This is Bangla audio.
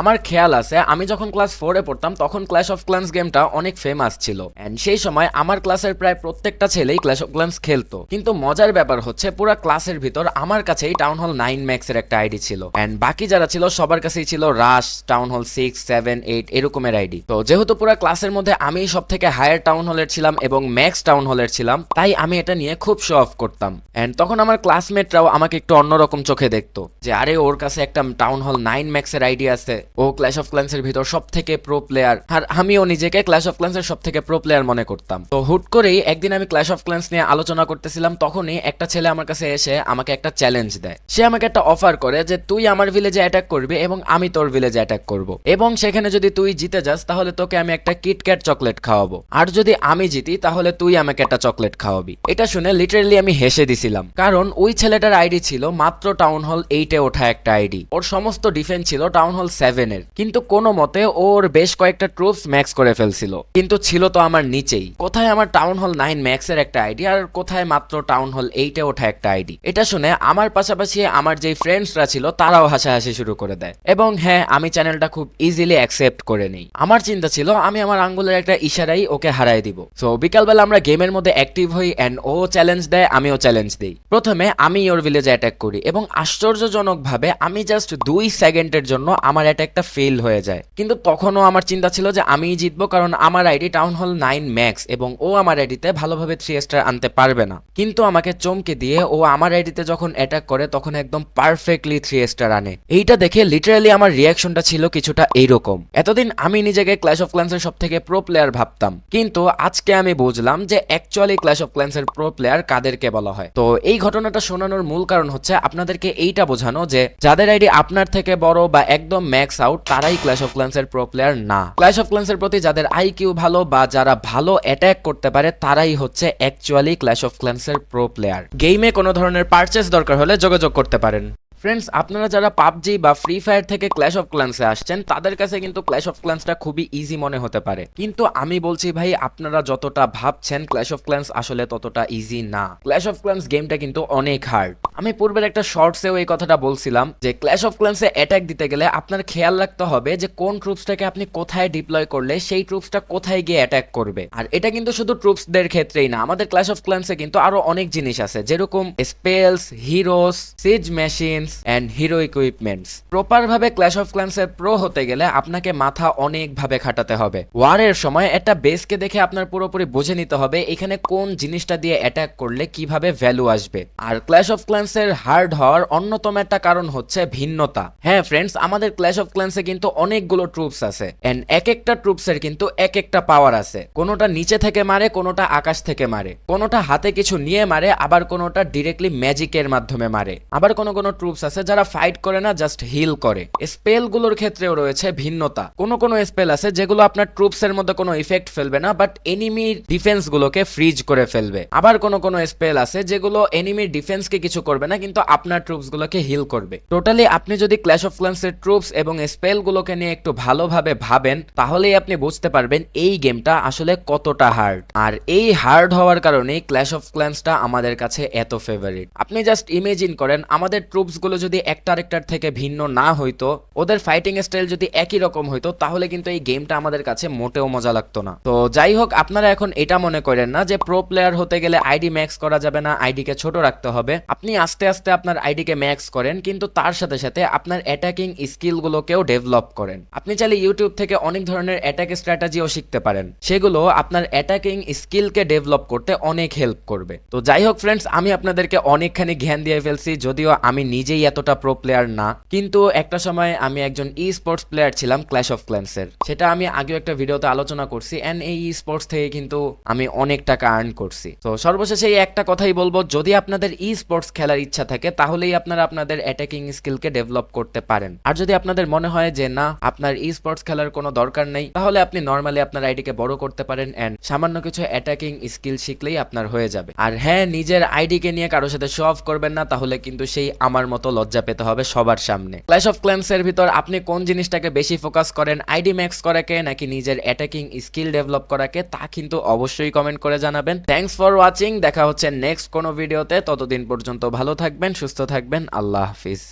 আমার খেয়াল আছে, আমি যখন ক্লাস ফোরে পড়তাম, তখন ক্ল্যাশ অফ ক্লান্স গেমটা অনেক ফেমাস ছিল। এন্ড সেই সময় আমার ক্লাসের প্রায় প্রত্যেকটা ছেলেই ক্ল্যাশ অফ ক্লান্স খেলতো। কিন্তু মজার ব্যাপার হচ্ছে, পুরো ক্লাসের ভিতর আমার কাছেই টাউন হল নাইন ম্যাক্স এর একটা আইডি ছিল। এন্ড বাকি যারা ছিল, সবার কাছেই ছিল rush town hall six seven eight এরকমের আইডি তো যেহেতু পুরো ক্লাসের মধ্যে আমি সব থেকে হায়ার টাউন হলের ছিলাম এবং ম্যাক্স টাউন হলের ছিলাম, তাই আমি এটা নিয়ে খুব শো অফ করতাম। এন্ড তখন আমার ক্লাসমেটরাও আমাকে একটু অন্যরকম চোখে দেখতো যে, আরে, ওর কাছে একটা টাউন হল নাইন ম্যাক্স এর আইডি আছে। ও ক্ল্যাশ অফ ক্ল্যান্সের ভিতর সব থেকে প্রো প্লেয়ার আর আমিও নিজেকে ক্ল্যাশ অফ ক্ল্যান্সের সব থেকে প্রো প্লেয়ার মনে করতাম। তো হুট করেই একদিন আমি ক্ল্যাশ অফ ক্ল্যান্স নিয়ে আলোচনা করতেছিলাম, তখনই একটা ছেলে আমার কাছে এসে আমাকে একটা চ্যালেঞ্জ দেয়। সে আমাকে একটা অফার করে যে, তুই আমার ভিলেজে অ্যাটাক করবি এবং আমি তোর ভিলেজে অ্যাটাক করব। এবং সেখানে যদি তুই জিতে যাস, তাহলে তোকে আমি একটা কিটক্যাট চকলেট খাওয়াবো। আর যদি আমি জিতি, তাহলে তুই আমাকে একটা চকলেট খাওয়াবি। এটা শুনে লিটারেলি আমি হেসে দিছিলাম। কারণ ওই ছেলেটার আইডি ছিল মাত্র টাউন হল এইটে ওঠা একটা আইডি। ওর সমস্ত ডিফেন্স ছিল টাউন হল সেভেন এর। কিন্তু কোনো মতে ওর বেশ কয়েকটা ট্রুপস ম্যাক্স করে ফেলছিল। কিন্তু ছিল তো আমার নিচেই। কোথায় আমার টাউন হল নাইন ম্যাক্স এর একটা আইডি আর কোথায় মাত্র টাউন হল এইটে ওঠা একটা আইডি এটা শুনে আমার পাশাপাশি আমার যে ফ্রেন্ডসরা ছিল, তারাও হাসাহাসি শুরু করে দেয়। এবং হ্যাঁ আমি চ্যানেলটা খুব ইজিলি অ্যাকসেপ্ট করে নিই। আমার চিন্তা ছিল, আমি আমার আঙ্গুলের একটা ইশারাই ওকে হারাই দিব। সো বিকালবেলা আমরা গেমের মধ্যে অ্যাক্টিভ হই অ্যান্ড ও চ্যালেঞ্জ দেয়, আমিও চ্যালেঞ্জ দিই। প্রথমে আমি ওর ভিলেজে অ্যাটাক করি এবং আশ্চর্যজনকভাবে আমি জাস্ট দুই সেকেন্ডের জন্য আমার অ্যাটাকটা ফেল হয়ে যায়। কিন্তু তখনও আমার চিন্তা ছিল যে আমি জিতবো কারণ আমার ID town hall nine max এবং ও আমার আইডিতে ভালোভাবে থ্রি স্টার আনতে পারবে না। কিন্তু আমাকে চমকে দিয়ে ও আমার আইডিতে যখন অ্যাটাক করে তখন একদম পারফেক্টলি থ্রি স্টার আনে। এইটা দেখে লিটারালি আমার রিয়াকশনটা ছিল কিছুটা এইরকম। এতদিন আমি নিজেকে ক্ল্যাশ অফ ক্ল্যান্সের সব থেকে প্রো প্লেয়ার ভাবতাম। কিন্তু আজকে আমি বুঝলাম যে অ্যাকচুয়ালি ক্ল্যাশ অফ ক্ল্যান্সের প্রো প্লেয়ার কাদেরকে বলা হয়। তো এই ঘটনাটা শোনানোর মূল কারণ হচ্ছে আপনাদেরকে এইটা বোঝানো যে যাদের আইডি আপনার থেকে বড় বা একদম ম্যাক্স আউট তারাই ক্ল্যাশ অফ ক্ল্যান্সের প্রো প্লেয়ার না। ক্ল্যাশ অফ ক্ল্যান্সের প্রতি যাদের আইকিউ ভালো বা যারা ভালো অ্যাটাক করতে পারে, তারাই হচ্ছে অ্যাকচুয়ালি ক্ল্যাশ অফ ক্ল্যান্সের প্রো প্লেয়ার গেমে কোনো ধরনের পারচেস দরকার হলে যোগাযোগ করতে পারেন। ফ্রেন্ডস আপনারা যারা পাবজি বা ফ্রি ফায়ার থেকে ক্ল্যাশ অফ ক্ল্যান্সে আসছেন, তাদের কাছে কিন্তু ক্ল্যাশ অফ ক্ল্যান্সটা খুবই ইজি মনে হতে পারে। কিন্তু আমি বলছি ভাই, আপনারা যতটা ভাবছেন ক্ল্যাশ অফ ক্ল্যান্স আসলে ততটা ইজি না। ক্ল্যাশ অফ ক্ল্যান্স গেমটা কিন্তু অনেক হার্ড আমি পূর্বের একটা শর্টসেও এই কথাটা বলছিলাম যে ক্ল্যাশ অফ ক্ল্যান্সে অ্যাটাক দিতে গেলে আপনার খেয়াল রাখতে হবে যে, কোন ট্রুপসটাকে আপনি কোথায় ডিপ্লয় করলে সেই ট্রুপসটা কোথায় গিয়ে অ্যাটাক করবে। আর এটা কিন্তু শুধু ট্রুপসদের ক্ষেত্রেই না, আমাদের ক্ল্যাশ অফ ক্ল্যান্সে কিন্তু আরও অনেক জিনিস আছে। যেরকম spells heroes siege machines and hero equipments proper ভাবে ক্ল্যাশ অফ ক্ল্যান্সের প্রো হতে গেলে আপনাকে মাথা অনেক ভাবে খাটাতে হবে। ওয়ারের সময় একটা বেসকে দেখে আপনার পুরোপুরি বুঝে নিতে হবে এখানে কোন জিনিসটা দিয়ে অ্যাটাক করলে কীভাবে ভ্যালু আসবে। আর ক্ল্যাশ অফ ক্ল্যান্সের হার্ড হওয়ার অন্যতম একটা কারণ হচ্ছে ভিন্নতা। হ্যাঁ ফ্রেন্ডস আমাদের ক্ল্যাশ অফ ক্ল্যান্সে কিন্তু অনেকগুলো ট্রুপস আছে। এন্ড এক একটা ট্রুপসের কিন্তু এক একটা পাওয়ার আছে। কোনোটা নিচে থেকে মারে, কোনোটা আকাশ থেকে মারে। কোনোটা হাতে কিছু নিয়ে মারে, আবার কোনোটা ডিরেক্টলি ম্যাজিকের মাধ্যমে মারে। আবার কোনো কোনো ট্রুপস আছে যারা ফাইট করে না জাস্ট হিল করে। স্পেলগুলোর ক্ষেত্রেও রয়েছে ভিন্নতা। কোনো কোনো স্পেল আছে যেগুলো আপনার ট্রুপস এর মধ্যে কোনো ইফেক্ট ফেলবে না বাট এনিমির ডিফেন্স গুলোকে ফ্রিজ করে ফেলবে। আবার কোনো কোনো স্পেল আছে যেগুলো এনিমির ডিফেন্সকে কিছু করবে না, কিন্তু আপনার ট্রুপস গুলোকে হিল করবে। টোটালি আপনি যদি ক্ল্যাশ অফ ক্ল্যান্সের ট্রুপস এবং স্পেল গুলোকে নিয়ে একটু ভালোভাবে ভাবেন, তাহলেই আপনি বুঝতে পারবেন এই গেমটা আসলে কতটা হার্ড আর এই হার্ড হওয়ার কারণেই ক্ল্যাশ অফ ক্ল্যান্সটা আমাদের কাছে এত ফেভারিট আপনি জাস্ট ইমেজিন করেন, আমাদের ট্রুপস গুলো যদি একটা আরেকটার থেকে ভিন্ন না হইতো, ওদের ফাইটিং স্টাইল যদি একই রকম হইতো, তাহলে কিন্তু এই গেমটা আমাদের কাছে মোটেও মজা লাগতো না। তো যাই হোক, আপনারা এখন এটা মনে করেন না যে প্রো প্লেয়ার হতে গেলে আইডি ম্যাক্স করা যাবে না আইডিকে ছোট রাখতে হবে। আপনি আস্তে আস্তে আপনার আইডিকে ম্যাক্স করেন, কিন্তু তার সাথে সাথে আপনার অ্যাটাকিং স্কিলগুলোকেও ডেভেলপ করেন। আপনি চাইলে ইউটিউব থেকে অনেক ধরনের অ্যাটাক স্ট্র্যাটেজিও শিখতে পারেন। সেগুলো আপনার অ্যাটাকিং স্কিলকে ডেভেলপ করতে অনেক হেল্প করবে। তো যাই হোক ফ্রেন্ডস আমি আপনাদেরকে অনেকখানি জ্ঞান দিয়ে ফেলছি, যদিও আমি নিজেই এতটা প্রো প্লেয়ার না। কিন্তু একটা সময় আমি একজন ই স্পোর্টস প্লেয়ার ছিলাম ক্ল্যাশ অফ ক্ল্যান্সের সেটা আমি আগেও একটা ভিডিওতে আলোচনা করছি। এন্ড এই ই স্পোর্টস থেকে কিন্তু আমি অনেক টাকা আর্ন করছি। তো সর্বশেষে এই একটা কথাই বলব, যদি আপনাদের ই স্পোর্টস খেলার ইচ্ছা থাকে, তাহলেই আপনারা আপনাদের অ্যাটাকিং স্কিলকে ডেভেলপ করতে পারেন। আর যদি আপনাদের মনে হয় যে, না, আপনার ই স্পোর্টস খেলার কোনো দরকার নেই, তাহলে আপনি নর্মালি আপনার আইডিকে বড় করতে পারেন এন্ড সামান্য কিছু অ্যাটাকিং স্কিল শিখলেই আপনার হয়ে যাবে। আর হ্যাঁ নিজের আইডিকে নিয়ে কারোর সাথে শো অফ করবেন না, তাহলে কিন্তু সেই আমার মতো লজ্জা পেতে হবে সবার সামনে। ক্ল্যাশ অফ ক্ল্যান্সের ভিতর আপনি কোন জিনিসটাকে বেশি ফোকাস করেন আইডি ম্যাক্স করাকে নাকি নিজের অ্যাটাকিং স্কিল ডেভেলপ করাকে, তা কিন্তু অবশ্যই কমেন্ট করে জানাবেন। থ্যাংকস ফর ওয়াচিং দেখা হচ্ছে নেক্সট কোনো ভিডিওতে ততদিন পর্যন্ত ভালো থাকবেন, সুস্থ থাকবেন, আল্লাহ হাফিজ।